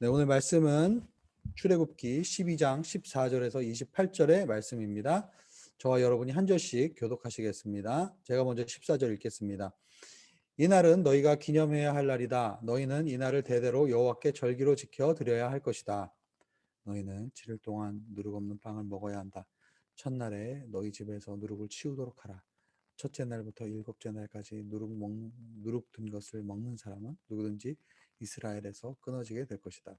네, 오늘 말씀은 출애굽기 12장 14절에서 28절의 말씀입니다. 저와 여러분이 한 절씩 교독하시겠습니다. 제가 먼저 14절 읽겠습니다. 이날은 너희가 기념해야 할 날이다. 너희는 이날을 대대로 여호와께 절기로 지켜 드려야 할 것이다. 너희는 7일 동안 누룩 없는 빵을 먹어야 한다. 첫날에 너희 집에서 누룩을 치우도록 하라. 첫째 날부터 일곱째 날까지 누룩 먹 누룩 든 것을 먹는 사람은 누구든지 이스라엘에서 끊어지게 될 것이다.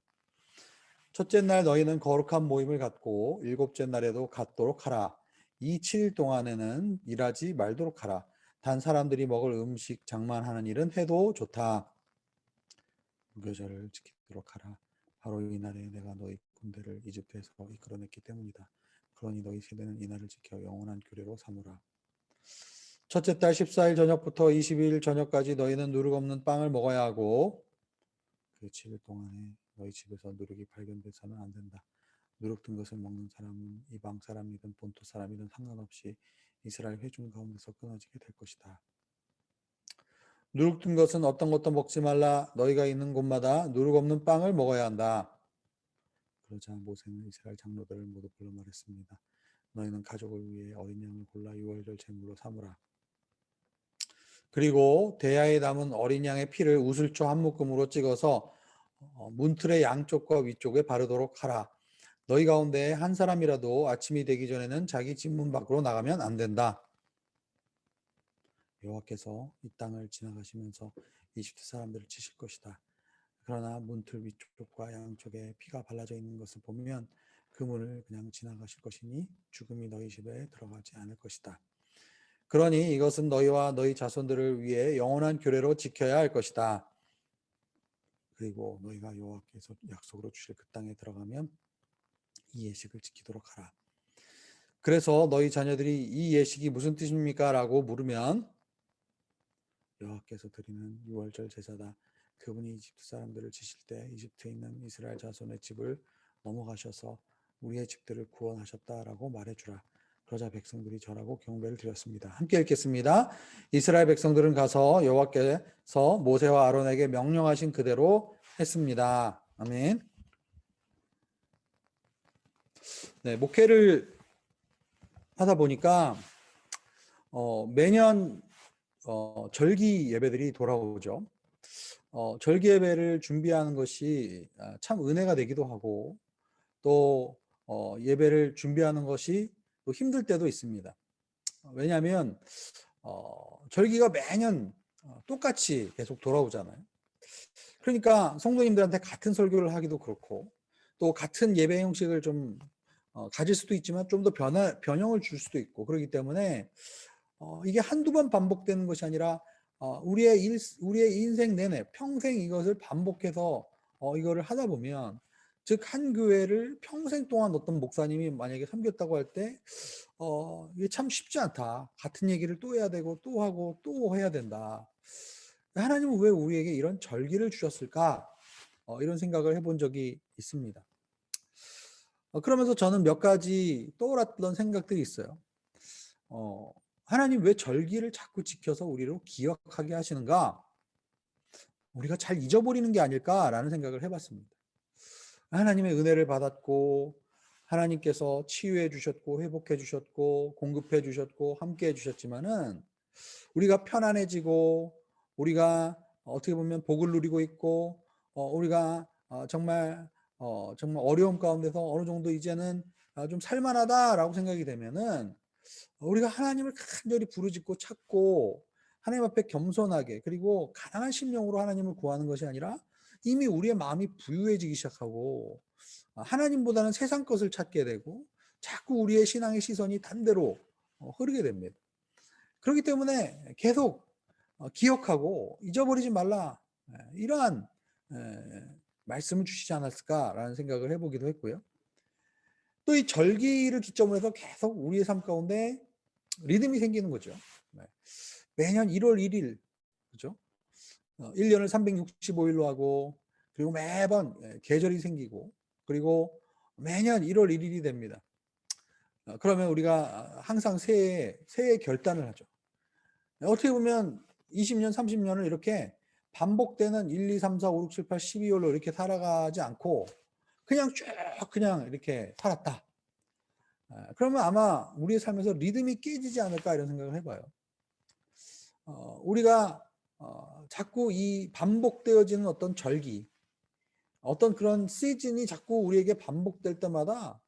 첫째 날 너희는 거룩한 모임을 갖고 일곱째 날에도 갖도록 하라. 이 7일 동안에는 일하지 말도록 하라. 단 사람들이 먹을 음식 장만하는 일은 해도 좋다. 무교절을 지키도록 하라. 바로 이날에 내가 너희 군대를 이집트에서 이끌어냈기 때문이다. 그러니 너희 세대는 이날을 지켜 영원한 규례로 삼으라. 첫째 달 14일 저녁부터 20일 저녁까지 너희는 누룩 없는 빵을 먹어야 하고 그 7일 동안에 너희 집에서 누룩이 발견돼서는 안 된다. 누룩 든 것을 먹는 사람은 이방 사람이든 본토 사람이든 상관없이 이스라엘 회중 가운데서 끊어지게 될 것이다. 누룩 든 것은 어떤 것도 먹지 말라. 너희가 있는 곳마다 누룩 없는 빵을 먹어야 한다. 그러자 모세는 이스라엘 장로들을 모두 불러 말했습니다. 너희는 가족을 위해 어린 양을 골라 유월절 제물로 삼으라. 그리고 대야에 남은 어린 양의 피를 우슬초 한 묶음으로 찍어서 어, 문틀의 양쪽과 위쪽에 바르도록 하라. 너희 가운데 한 사람이라도 아침이 되기 전에는 자기 집 문 밖으로 나가면 안 된다. 여호와께서 이 땅을 지나가시면서 이집트 사람들을 치실 것이다. 그러나 문틀 위쪽과 양쪽에 피가 발라져 있는 것을 보면 그 문을 그냥 지나가실 것이니 죽음이 너희 집에 들어가지 않을 것이다. 그러니 이것은 너희와 너희 자손들을 위해 영원한 규례로 지켜야 할 것이다. 그리고 너희가 여호와께서 약속으로 주실 그 땅에 들어가면 이 예식을 지키도록 하라. 그래서 너희 자녀들이 이 예식이 무슨 뜻입니까? 라고 물으면 여호와께서 드리는 유월절 제사다. 그분이 이집트 사람들을 치실 때 이집트에 있는 이스라엘 자손의 집을 넘어가셔서 우리의 집들을 구원하셨다라고 말해주라. 그러자 백성들이 절하고 경배를 드렸습니다. 함께 읽겠습니다. 이스라엘 백성들은 가서 여호와께서 모세와 아론에게 명령하신 그대로 했습니다. 아멘. 네, 목회를 하다 보니까 어, 매년 어, 절기 예배들이 돌아오죠. 어, 절기 예배를 준비하는 것이 아, 참 은혜가 되기도 하고 또 어, 예배를 준비하는 것이 또 힘들 때도 있습니다. 왜냐하면 어, 절기가 매년 어, 똑같이 계속 돌아오잖아요. 그러니까 성도님들한테 같은 설교를 하기도 그렇고 또 같은 예배 형식을 좀 어, 가질 수도 있지만 좀 더 변화 변형을 줄 수도 있고 그렇기 때문에 어, 이게 한두 번 반복되는 것이 아니라 어, 우리의 일, 우리의 인생 내내 평생 이것을 반복해서 어, 이거를 하다 보면 즉 한 교회를 평생 동안 어떤 목사님이 만약에 섬겼다고 할 때 어, 이게 참 쉽지 않다. 같은 얘기를 또 해야 되고 또 하고 또 해야 된다. 하나님은 왜 우리에게 이런 절기를 주셨을까? 어, 이런 생각을 해본 적이 있습니다. 어, 그러면서 저는 몇 가지 떠올랐던 생각들이 있어요. 어, 하나님 왜 절기를 자꾸 지켜서 우리로 기억하게 하시는가? 우리가 잘 잊어버리는 게 아닐까라는 생각을 해봤습니다. 하나님의 은혜를 받았고 하나님께서 치유해 주셨고 회복해 주셨고 공급해 주셨고 함께 해 주셨지만은 우리가 편안해지고 우리가 어떻게 보면 복을 누리고 있고 어, 우리가 어, 정말 어, 정말 어려움 가운데서 어느 정도 이제는 아, 좀 살만하다라고 생각이 되면은 우리가 하나님을 간절히 부르짖고 찾고 하나님 앞에 겸손하게 그리고 가난한 심령으로 하나님을 구하는 것이 아니라 이미 우리의 마음이 부유해지기 시작하고 아, 하나님보다는 세상 것을 찾게 되고 자꾸 우리의 신앙의 시선이 단대로 어, 흐르게 됩니다. 그렇기 때문에 계속 어, 기억하고 잊어버리지 말라 예, 이러한 예, 말씀을 주시지 않았을까라는 생각을 해보기도 했고요. 또 이 절기를 기점으로 해서 계속 우리의 삶 가운데 리듬이 생기는 거죠. 네. 매년 1월 1일 그죠? 1년을 365일로 하고 그리고 매번 예, 계절이 생기고 그리고 매년 1월 1일이 됩니다. 어, 그러면 우리가 항상 새해 새해 결단을 하죠. 어떻게 보면 20년, 30년을 이렇게 반복되는 1, 2, 3, 4, 5, 6, 7, 8, 12월로 이렇게 살아가지 않고 그냥 쭉 그냥 이렇게 살았다. 아, 그러면 아마 우리의 삶에서 리듬이 깨지지 않을까 이런 생각을 해봐요. 어, 우리가 어, 자꾸 이 반복되어지는 어떤 절기, 어떤 그런 시즌이 자꾸 우리에게 반복될 때마다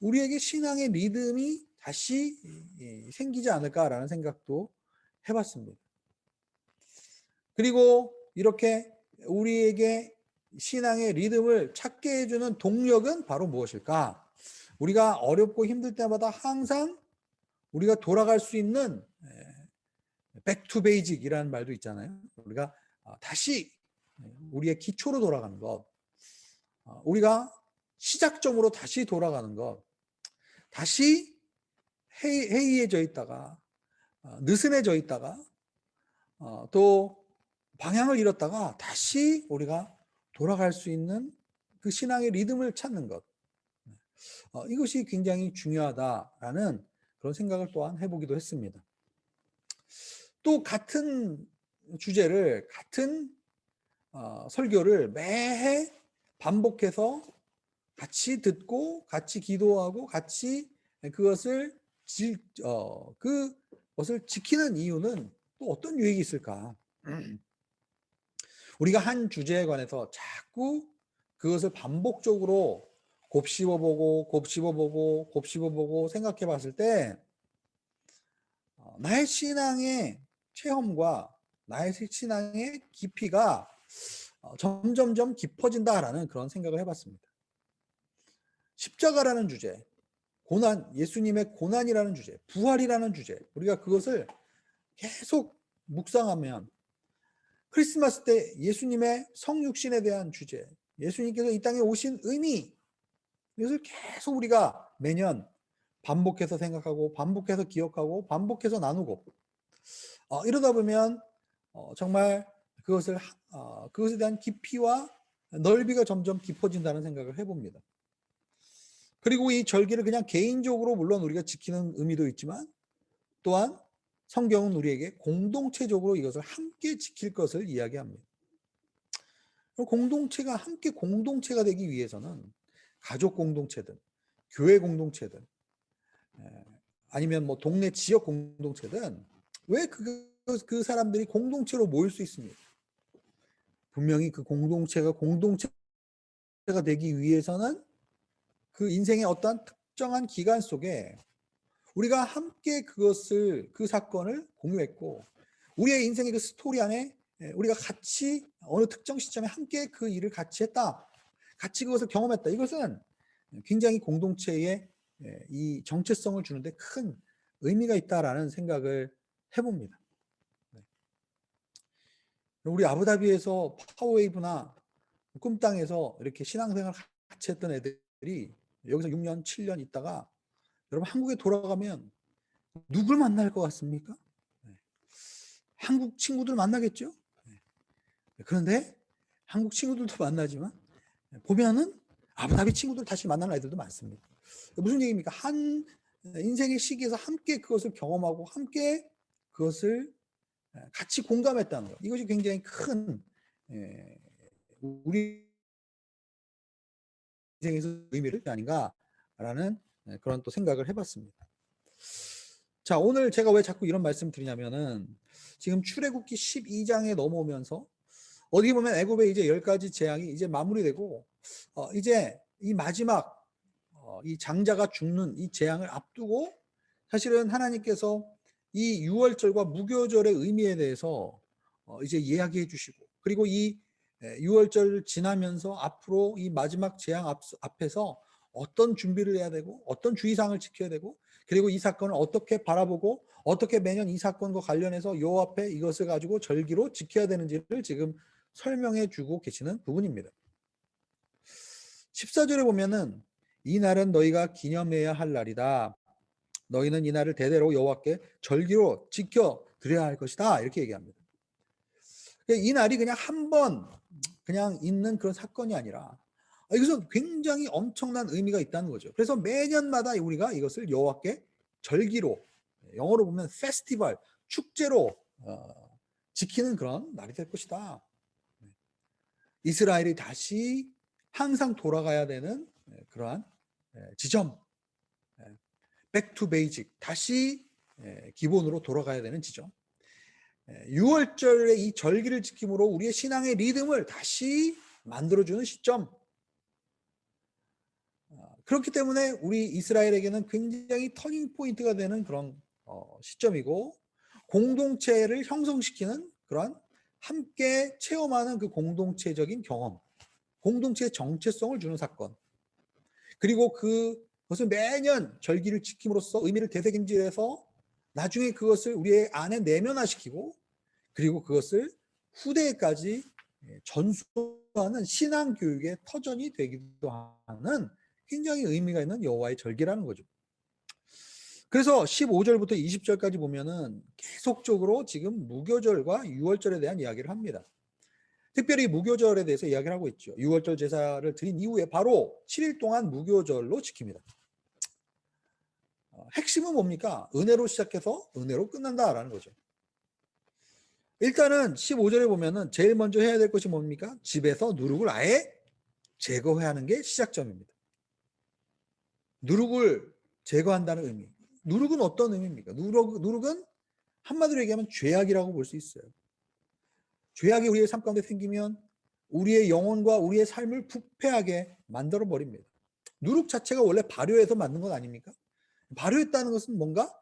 우리에게 신앙의 리듬이 다시 생기지 않을까라는 생각도 해봤습니다. 그리고 이렇게 우리에게 신앙의 리듬을 찾게 해주는 동력은 바로 무엇일까? 우리가 어렵고 힘들 때마다 항상 우리가 돌아갈 수 있는 백투 베이직이라는 말도 있잖아요. 우리가 어, 다시 우리의 기초로 돌아가는 것, 어, 우리가 시작점으로 다시 돌아가는 것, 다시 해이해져 있다가 어, 느슨해져 있다가 또 방향을 잃었다가 다시 우리가 돌아갈 수 있는 그 신앙의 리듬을 찾는 것. 이것이 굉장히 중요하다라는 그런 생각을 또한 해보기도 했습니다. 또 같은 주제를 같은 어, 설교를 매해 반복해서 같이 듣고 같이 기도하고 같이 그것을 지, 어, 그것을 지키는 이유는 또 어떤 유익이 있을까? 우리가 한 주제에 관해서 자꾸 그것을 반복적으로 곱씹어보고 곱씹어보고 곱씹어보고 생각해 봤을 때 어, 나의 신앙의 체험과 나의 신앙의 깊이가 어, 점점점 깊어진다라는 그런 생각을 해봤습니다. 십자가라는 주제, 고난, 예수님의 고난이라는 주제, 부활이라는 주제, 우리가 그것을 계속 묵상하면 크리스마스 때 예수님의 성육신에 대한 주제, 예수님께서 이 땅에 오신 의미, 이것을 계속 우리가 매년 반복해서 생각하고, 반복해서 기억하고, 반복해서 나누고, 어, 이러다 보면 어, 정말 그것을 어, 그것에 대한 깊이와 넓이가 점점 깊어진다는 생각을 해봅니다. 그리고 이 절기를 그냥 개인적으로 물론 우리가 지키는 의미도 있지만 또한 성경은 우리에게 공동체적으로 이것을 함께 지킬 것을 이야기합니다. 공동체가 함께 공동체가 되기 위해서는 가족 공동체든 교회 공동체든 아니면 뭐 동네 지역 공동체든 왜 그 그 사람들이 공동체로 모일 수 있습니까? 분명히 그 공동체가 공동체가 되기 위해서는 그 인생의 어떤 특정한 기간 속에 우리가 함께 그것을 그 사건을 공유했고 우리의 인생의 그 스토리 안에 예, 우리가 같이 어느 특정 시점에 함께 그 일을 같이 했다. 같이 그것을 경험했다. 이것은 굉장히 공동체에 예, 이 정체성을 주는데 큰 의미가 있다라는 생각을 해봅니다. 네. 우리 아부다비에서 파워웨이브나 꿈땅에서 이렇게 신앙생활 같이 했던 애들이 여기서 6년, 7년 있다가 여러분 한국에 돌아가면 누굴 만날 것 같습니까? 네. 한국 친구들 만나겠죠? 네. 그런데 한국 친구들도 만나지만 보면은 아부다비 친구들 다시 만나는 아이들도 많습니다. 무슨 얘기입니까? 한 인생의 시기에서 함께 그것을 경험하고 함께 그것을 같이 공감했다는 것. 이것이 굉장히 큰 우리 인생에서 의미를 아닌가라는 그런 또 생각을 해봤습니다. 자, 오늘 제가 왜 자꾸 이런 말씀 드리냐면은 지금 출애굽기 12장에 넘어오면서 어디 보면 애굽의 이제 열 가지 재앙이 이제 마무리되고 어, 이제 이 마지막 어, 이 장자가 죽는 이 재앙을 앞두고 사실은 하나님께서 이 유월절과 무교절의 의미에 대해서 어, 이제 이야기해 주시고 그리고 이 유월절 지나면서 앞으로 이 마지막 재앙 앞, 앞에서 어떤 준비를 해야 되고 어떤 주의사항을 지켜야 되고 그리고 이 사건을 어떻게 바라보고 어떻게 매년 이 사건과 관련해서 요 앞에 이것을 가지고 절기로 지켜야 되는지를 지금 설명해 주고 계시는 부분입니다. 14절에 보면은 이 날은 너희가 기념해야 할 날이다. 너희는 이 날을 대대로 여호와께 절기로 지켜 드려야 할 것이다. 이렇게 얘기합니다. 그러니까 이 날이 그냥 한 번 그냥 있는 그런 사건이 아니라 이것은 굉장히 엄청난 의미가 있다는 거죠. 그래서 매년마다 우리가 이것을 여호와께 절기로 영어로 보면 페스티벌 축제로 어, 지키는 그런 날이 될 것이다. 이스라엘이 다시 항상 돌아가야 되는 예, 그러한 예, 지점, 백투 베이직, 다시 예, 기본으로 돌아가야 되는 지점. 6월절의 이 절기를 지킴으로 우리의 신앙의 리듬을 다시 만들어주는 시점. 아, 그렇기 때문에 우리 이스라엘에게는 굉장히 터닝 포인트가 되는 그런 어, 시점이고 공동체를 형성시키는 그런 함께 체험하는 그 공동체적인 경험, 공동체의 정체성을 주는 사건. 그리고 그 것을 매년 절기를 지킴으로써 의미를 되새김질해서 나중에 그것을 우리의 안에 내면화시키고 그리고 그것을 후대에까지 전수하는 신앙 교육의 터전이 되기도 하는 굉장히 의미가 있는 여호와의 절기라는 거죠. 그래서 15절부터 20절까지 보면은 계속적으로 지금 무교절과 유월절에 대한 이야기를 합니다. 특별히 무교절에 대해서 이야기를 하고 있죠. 6월절 제사를 드린 이후에 바로 7일 동안 무교절로 지킵니다. 어, 핵심은 뭡니까? 은혜로 시작해서 은혜로 끝난다라는 거죠. 일단은 15절에 보면은 제일 먼저 해야 될 것이 뭡니까? 집에서 누룩을 아예 제거해야 하는 게 시작점입니다. 누룩을 제거한다는 의미. 누룩은 어떤 의미입니까? 누룩, 누룩은 한마디로 얘기하면 죄악이라고 볼 수 있어요. 죄악이 우리의 삶 가운데 생기면 우리의 영혼과 우리의 삶을 부패하게 만들어 버립니다. 누룩 자체가 원래 발효해서 만든 건 아닙니까? 발효했다는 것은 뭔가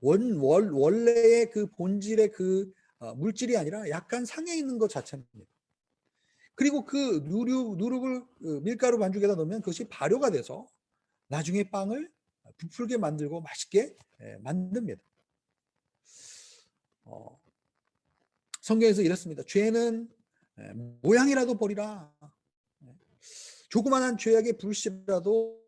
원, 월, 원래의 그 본질의 그 어, 물질이 아니라 약간 상해 있는 것 자체입니다. 그리고 그 누룩, 누룩을 그 밀가루 반죽에다 넣으면 그것이 발효가 돼서 나중에 빵을 부풀게 만들고 맛있게 만듭니다. 어, 성경에서 이렇습니다. 죄는 모양이라도 버리라. 조그만한 죄악의 불씨라도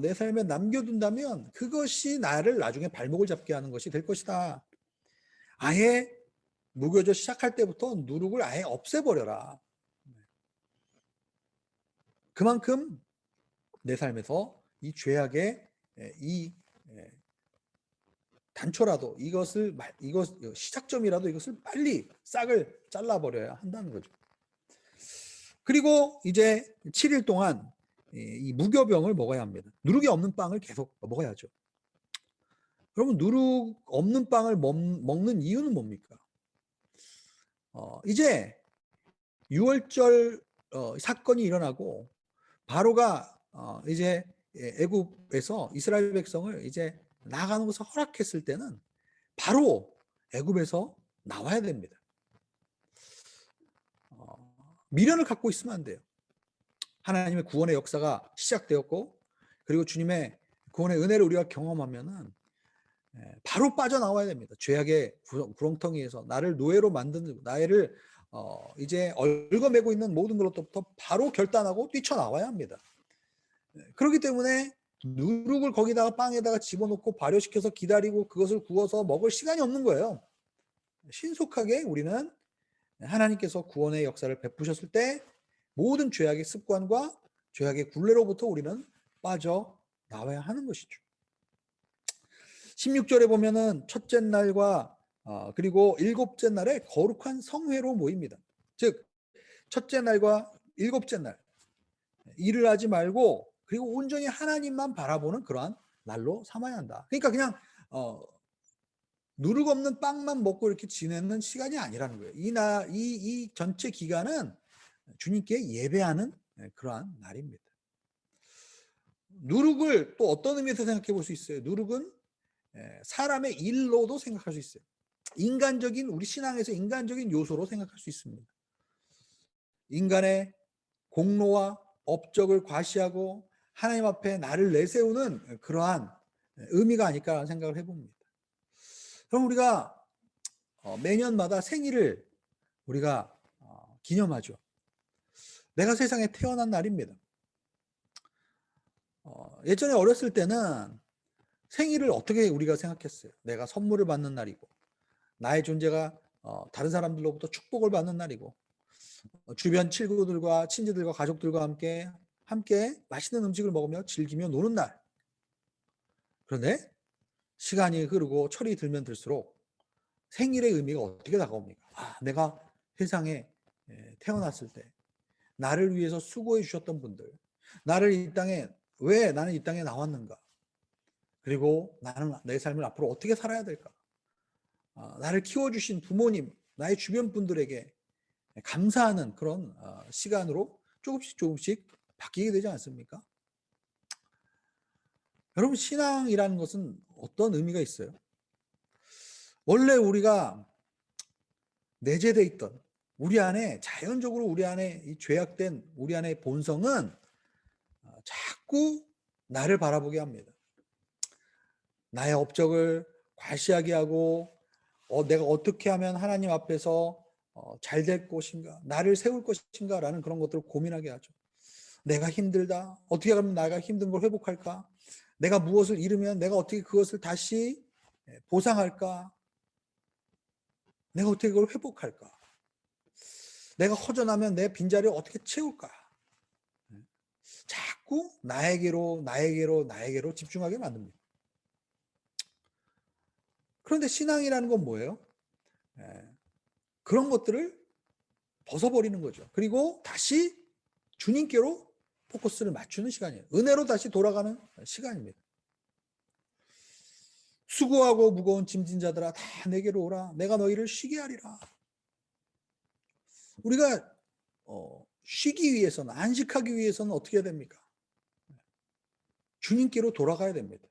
내 삶에 남겨둔다면 그것이 나를 나중에 발목을 잡게 하는 것이 될 것이다. 아예 무교절 시작할 때부터 누룩을 아예 없애버려라. 그만큼 내 삶에서 이 죄악의 이 단초라도 이것을 이것 시작점이라도 이것을 빨리 싹을 잘라버려야 한다는 거죠. 그리고 이제 7일 동안 이 무교병을 먹어야 합니다. 누룩이 없는 빵을 계속 먹어야죠. 그러면 누룩 없는 빵을 먹, 는 이유는 뭡니까? 어, 이제 6월절 어, 사건이 일어나고 바로가 어, 이제 애굽에서 이스라엘 백성을 이제 나가는 것을 허락했을 때는 바로 애굽에서 나와야 됩니다. 어, 미련을 갖고 있으면 안 돼요. 하나님의 구원의 역사가 시작되었고 그리고 주님의 구원의 은혜를 우리가 경험하면은 예, 바로 빠져나와야 됩니다. 죄악의 구렁텅이에서 나를 노예로 만드는 나를 어 이제 얽어매고 있는 모든 것로부터 바로 결단하고 뛰쳐나와야 합니다. 예, 그렇기 때문에 누룩을 거기다가 빵에다가 집어넣고 발효시켜서 기다리고 그것을 구워서 먹을 시간이 없는 거예요. 신속하게 우리는 하나님께서 구원의 역사를 베푸셨을 때 모든 죄악의 습관과 죄악의 굴레로부터 우리는 빠져 나와야 하는 것이죠. 16절에 보면은 첫째 날과 어, 그리고 일곱째 날에 거룩한 성회로 모입니다. 즉 첫째 날과 일곱째 날 일을 하지 말고 그리고 온전히 하나님만 바라보는 그러한 날로 삼아야 한다. 그러니까 그냥 어, 누룩 없는 빵만 먹고 이렇게 지내는 시간이 아니라는 거예요. 이나이 이 전체 기간은 주님께 예배하는 예, 그러한 날입니다. 누룩을 또 어떤 의미에서 생각해 볼 수 있어요? 누룩은 예, 사람의 일로도 생각할 수 있어요. 인간적인 우리 신앙에서 인간적인 요소로 생각할 수 있습니다. 인간의 공로와 업적을 과시하고 하나님 앞에 나를 내세우는 그러한 의미가 아닐까라는 생각을 해봅니다. 그럼 우리가 어, 매년마다 생일을 우리가 어, 기념하죠. 내가 세상에 태어난 날입니다. 어, 예전에 어렸을 때는 생일을 어떻게 우리가 생각했어요? 내가 선물을 받는 날이고, 나의 존재가 어, 다른 사람들로부터 축복을 받는 날이고, 어, 주변 친구들과 친지들과 가족들과 함께 함께 맛있는 음식을 먹으며 즐기며 노는 날. 그런데 시간이 흐르고 철이 들면 들수록 생일의 의미가 어떻게 다가옵니까? 아, 내가 세상에 예, 태어났을 때 나를 위해서 수고해 주셨던 분들, 나를 이 땅에 왜 나는 이 땅에 나왔는가? 그리고 나는 내 삶을 앞으로 어떻게 살아야 될까? 아, 나를 키워주신 부모님, 나의 주변 분들에게 감사하는 그런 어, 시간으로 조금씩 조금씩 바뀌게 되지 않습니까? 여러분 신앙이라는 것은 어떤 의미가 있어요? 원래 우리가 내재돼 있던 우리 안에 자연적으로 우리 안에 이 죄악된 우리 안의 본성은 어, 자꾸 나를 바라보게 합니다. 나의 업적을 과시하게 하고 어, 내가 어떻게 하면 하나님 앞에서 어, 잘 될 것인가, 나를 세울 것인가라는 그런 것들을 고민하게 하죠. 내가 힘들다. 어떻게 하면 내가 힘든 걸 회복할까? 내가 무엇을 잃으면 내가 어떻게 그것을 다시 예, 보상할까? 내가 어떻게 그걸 회복할까? 내가 허전하면 내 빈자리를 어떻게 채울까? 예. 자꾸 나에게로, 나에게로, 나에게로 집중하게 만듭니다. 그런데 신앙이라는 건 뭐예요? 예, 그런 것들을 벗어버리는 거죠. 그리고 다시 주님께로 포커스를 맞추는 시간이에요. 은혜로 다시 돌아가는 시간입니다. 수고하고 무거운 짐진 자들아 다 내게로 오라. 내가 너희를 쉬게 하리라. 우리가 어, 쉬기 위해서는 안식하기 위해서는 어떻게 해야 됩니까? 주님께로 돌아가야 됩니다.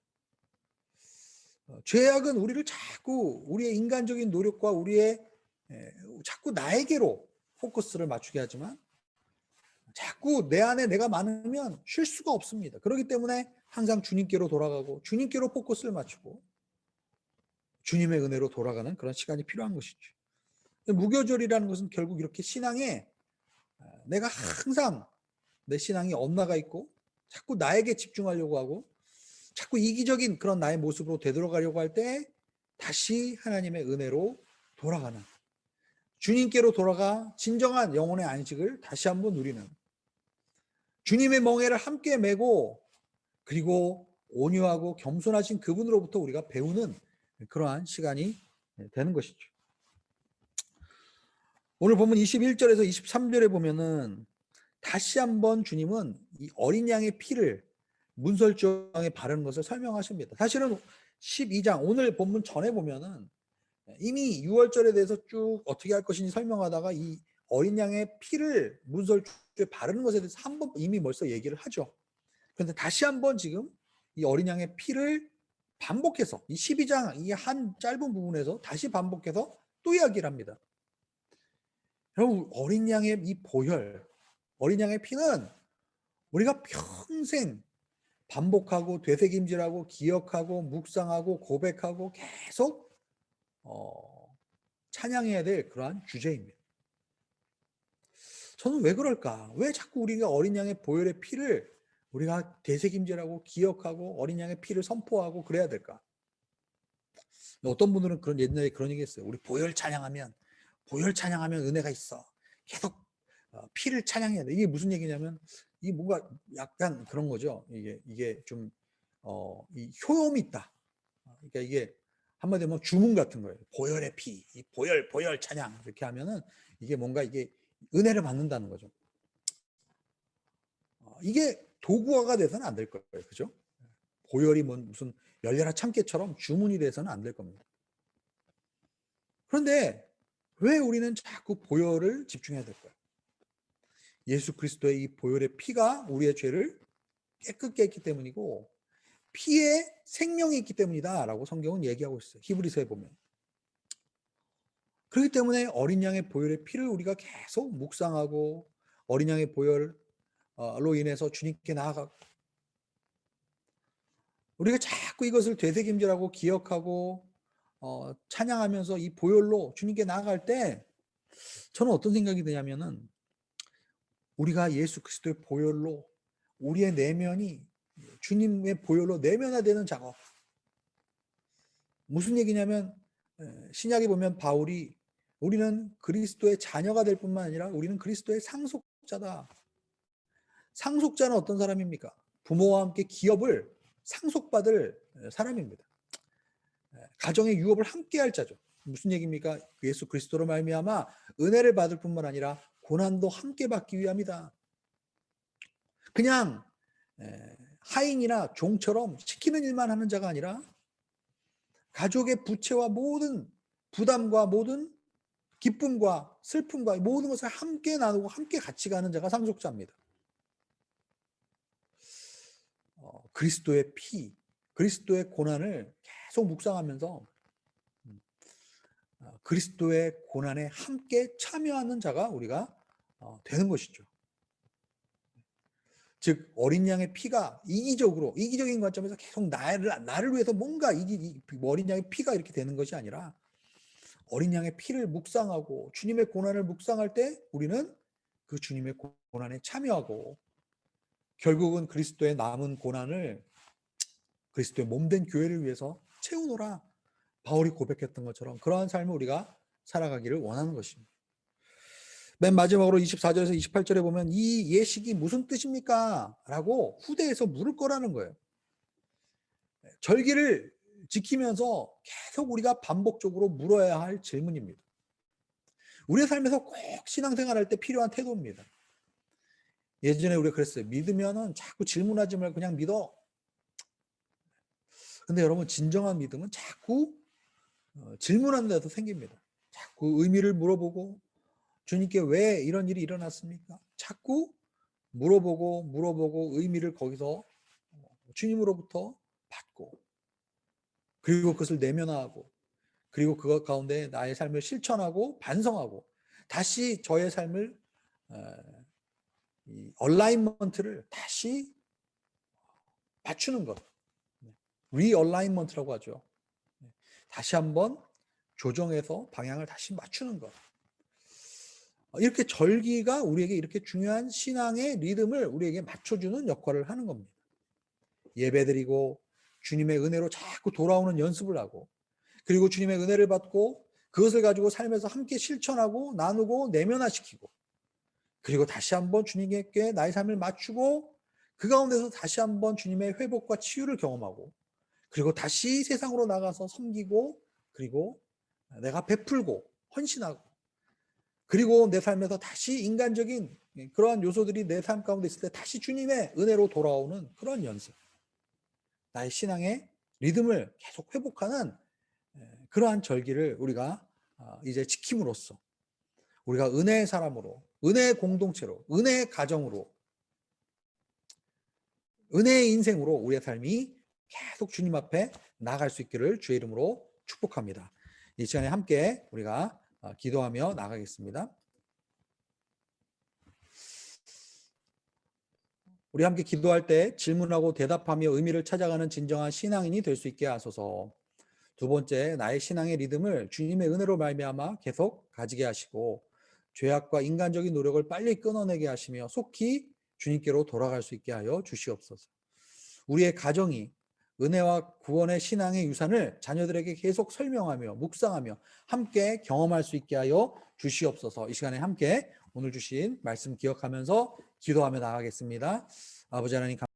어, 죄악은 우리를 자꾸 우리의 인간적인 노력과 우리의 에, 자꾸 나에게로 포커스를 맞추게 하지만 자꾸 내 안에 내가 많으면 쉴 수가 없습니다. 그렇기 때문에 항상 주님께로 돌아가고 주님께로 포커스를 맞추고 주님의 은혜로 돌아가는 그런 시간이 필요한 것이죠. 무교절이라는 것은 결국 이렇게 신앙에 아, 내가 항상 내 신앙이 엇나가 있고 자꾸 나에게 집중하려고 하고 자꾸 이기적인 그런 나의 모습으로 되돌아가려고 할 때 다시 하나님의 은혜로 돌아가는 주님께로 돌아가 진정한 영혼의 안식을 다시 한번 누리는 주님의 멍에를 함께 메고 그리고 온유하고 겸손하신 그분으로부터 우리가 배우는 그러한 시간이 되는 것이죠. 오늘 보면 21절에서 23절에 보면은 다시 한번 주님은 이 어린 양의 피를 문설주에 바르는 것을 설명하십니다. 사실은 12장 오늘 본문 전에 보면은 이미 6월절에 대해서 쭉 어떻게 할 것인지 설명하다가 이 어린 양의 피를 문설주에 바르는 것에 대해서 한 번 이미 벌써 얘기를 하죠. 그런데 다시 한번 지금 이 어린 양의 피를 반복해서 이 12장 이 한 짧은 부분에서 다시 반복해서 또 이야기를 합니다. 여러분 어린 양의 이 보혈, 어린 양의 피는 우리가 평생 반복하고 되새김질하고 기억하고 묵상하고 고백하고 계속 어, 찬양해야 될 그러한 주제입니다. 저는 왜 그럴까? 왜 자꾸 우리가 어린 양의 보혈의 피를 우리가 되새김질하고 기억하고 어린 양의 피를 선포하고 그래야 될까? 어떤 분들은 그런 옛날에 그런 얘기 했어요. 우리 보혈 찬양하면 보혈 찬양하면 은혜가 있어. 계속 어, 피를 찬양해야 돼. 이게 무슨 얘기냐면 이 뭔가 약간 그런 거죠. 이게 이게 좀 어, 이 효험이 있다. 그러니까 이게 한마디로 뭐 주문 같은 거예요. 보혈의 피, 이 보혈 보혈 찬양 이렇게 하면은 이게 뭔가 이게 은혜를 받는다는 거죠. 어, 이게 도구화가 돼서는 안 될 거예요. 그죠? 보혈이 뭔 무슨 열려라 참깨처럼 주문이 돼서는 안 될 겁니다. 그런데 왜 우리는 자꾸 보혈을 집중해야 될까요? 예수 그리스도의 이 보혈의 피가 우리의 죄를 깨끗게 했기 때문이고 피에 생명이 있기 때문이다라고 성경은 얘기하고 있어요. 히브리서에 보면. 그렇기 때문에 어린 양의 보혈의 피를 우리가 계속 묵상하고 어린 양의 보혈로 인해서 주님께 나아가고 우리가 자꾸 이것을 되새김질하고 기억하고 어, 찬양하면서 이 보혈로 주님께 나아갈 때 저는 어떤 생각이 드냐면은 우리가 예수 그리스도의 보혈로 우리의 내면이 주님의 보혈로 내면화되는 작업. 무슨 얘기냐면 신약에 보면 바울이 우리는 그리스도의 자녀가 될 뿐만 아니라 우리는 그리스도의 상속자다. 상속자는 어떤 사람입니까? 부모와 함께 기업을 상속받을 사람입니다. 가정의 유업을 함께 할 자죠. 무슨 얘기입니까? 예수 그리스도로 말미암아 은혜를 받을 뿐만 아니라 고난도 함께 받기 위함이다. 그냥 에, 하인이나 종처럼 시키는 일만 하는 자가 아니라 가족의 부채와 모든 부담과 모든 기쁨과 슬픔과 모든 것을 함께 나누고 함께 같이 가는 자가 상속자입니다. 어, 그리스도의 피, 그리스도의 고난을 계속 묵상하면서 음, 어, 그리스도의 고난에 함께 참여하는 자가 우리가 어, 되는 것이죠. 즉 어린 양의 피가 이기적으로 이기적인 관점에서 계속 나를 나를 위해서 뭔가 이기 이 어린 양의 피가 이렇게 되는 것이 아니라 어린 양의 피를 묵상하고 주님의 고난을 묵상할 때 우리는 그 주님의 고난에 참여하고 결국은 그리스도의 남은 고난을 그리스도의 몸된 교회를 위해서 채우노라 바울이 고백했던 것처럼 그러한 삶을 우리가 살아가기를 원하는 것입니다. 맨 마지막으로 24절에서 28절에 보면 이 예식이 무슨 뜻입니까? 라고 후대에서 물을 거라는 거예요. 절기를 지키면서 계속 우리가 반복적으로 물어야 할 질문입니다. 우리의 삶에서 꼭 신앙생활 할 때 필요한 태도입니다. 예전에 우리가 그랬어요. 믿으면은 자꾸 질문하지 말고 그냥 믿어. 근데 여러분 진정한 믿음은 자꾸 어, 질문하는 데서 생깁니다. 자꾸 의미를 물어보고 주님께 왜 이런 일이 일어났습니까? 자꾸 물어보고 물어보고 의미를 거기서 어, 주님으로부터 받고 그리고 그것을 내면화하고 그리고 그것 가운데 나의 삶을 실천하고 반성하고 다시 저의 삶을 이 얼라인먼트를 다시 맞추는 것 리얼라인먼트라고 하죠. 다시 한번 조정해서 방향을 다시 맞추는 것 이렇게 절기가 우리에게 이렇게 중요한 신앙의 리듬을 우리에게 맞춰주는 역할을 하는 겁니다. 예배드리고 주님의 은혜로 자꾸 돌아오는 연습을 하고 그리고 주님의 은혜를 받고 그것을 가지고 삶에서 함께 실천하고 나누고 내면화시키고 그리고 다시 한번 주님께 나의 삶을 맞추고 그 가운데서 다시 한번 주님의 회복과 치유를 경험하고 그리고 다시 세상으로 나가서 섬기고 그리고 내가 베풀고 헌신하고 그리고 내 삶에서 다시 인간적인 그러한 요소들이 내 삶 가운데 있을 때 다시 주님의 은혜로 돌아오는 그런 연습. 나의 신앙의 리듬을 계속 회복하는 그러한 절기를 우리가 아, 이제 지킴으로써 우리가 은혜의 사람으로, 은혜의 공동체로, 은혜의 가정으로, 은혜의 인생으로 우리의 삶이 계속 주님 앞에 나아갈 수 있기를 주의 이름으로 축복합니다. 이 시간에 함께 우리가 아, 기도하며 나가겠습니다. 우리 함께 기도할 때 질문하고 대답하며 의미를 찾아가는 진정한 신앙인이 될 수 있게 하소서. 두 번째, 나의 신앙의 리듬을 주님의 은혜로 말미암아 계속 가지게 하시고 죄악과 인간적인 노력을 빨리 끊어내게 하시며 속히 주님께로 돌아갈 수 있게 하여 주시옵소서. 우리의 가정이 은혜와 구원의 신앙의 유산을 자녀들에게 계속 설명하며 묵상하며 함께 경험할 수 있게 하여 주시옵소서. 이 시간에 함께 오늘 주신 말씀 기억하면서 기도하며 나가겠습니다. 아버지 하나님